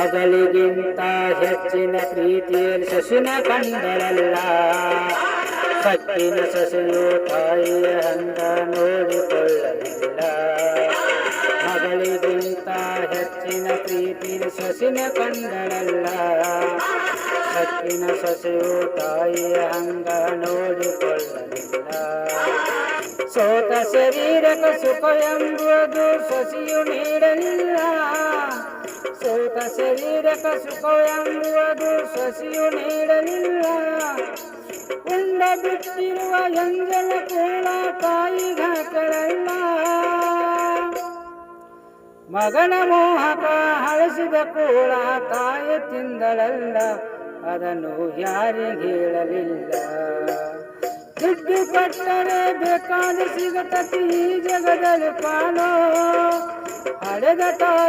ಮಗಳಿಗಿಂತ ಹೆಚ್ಚಿನ ಪ್ರೀತಿಯಲ್ಲಿ ಸಸಿನ ಕಂಡರಲ್ಲ. ಸಕ್ಕಿನ ಸಸಿಯು ತಾಯಿಯ ಹಂಗ ನೋಡಿಕೊಳ್ಳಲಿಲ್ಲ. ಮಗಳಿಗಿಂತ ಹೆಚ್ಚಿನ ಪ್ರೀತಿ ಸಸಿನ ಕಂಡರಲ್ಲ. ಸಕ್ಕಿನ ಸಸಿಯು ತಾಯಿಯ ಹಂಗ ನೋಡಿಕೊಳ್ಳಲಿಲ್ಲ. ಸೋತ ಶರೀರಕ ಸುಖ ಎಂಬುದು ಸಸಿಯು ನೀಡಲಿಲ್ಲ. ಸೋತ ಶರೀರ ಸುಖ ಕೊಯಂಬುವುದು ಸಸಿಯು ನೀಡಲಿಲ್ಲ. ಉಂಡ ಬಿಟ್ಟಿರುವ ಎಂಜಲ ಕೂಡ ತಾಯಿಗಾಕಳಲ್ಲ ಮಗನ ಮೋಹಕ ಹಳಸಿದ ಕೂಡ ತಾಯಿ ತಿಂದಳಲ್ಲ. ಅದನ್ನು ಯಾರಿಗೆ ಹೇಳಲಿಲ್ಲ. ದುಡ್ಡು ಬೇಕಾದ ಸಿಗತತಿ ಈ ಜಗದಲ್ಲಿ ಪಾಲೋ. ಹಡೆದ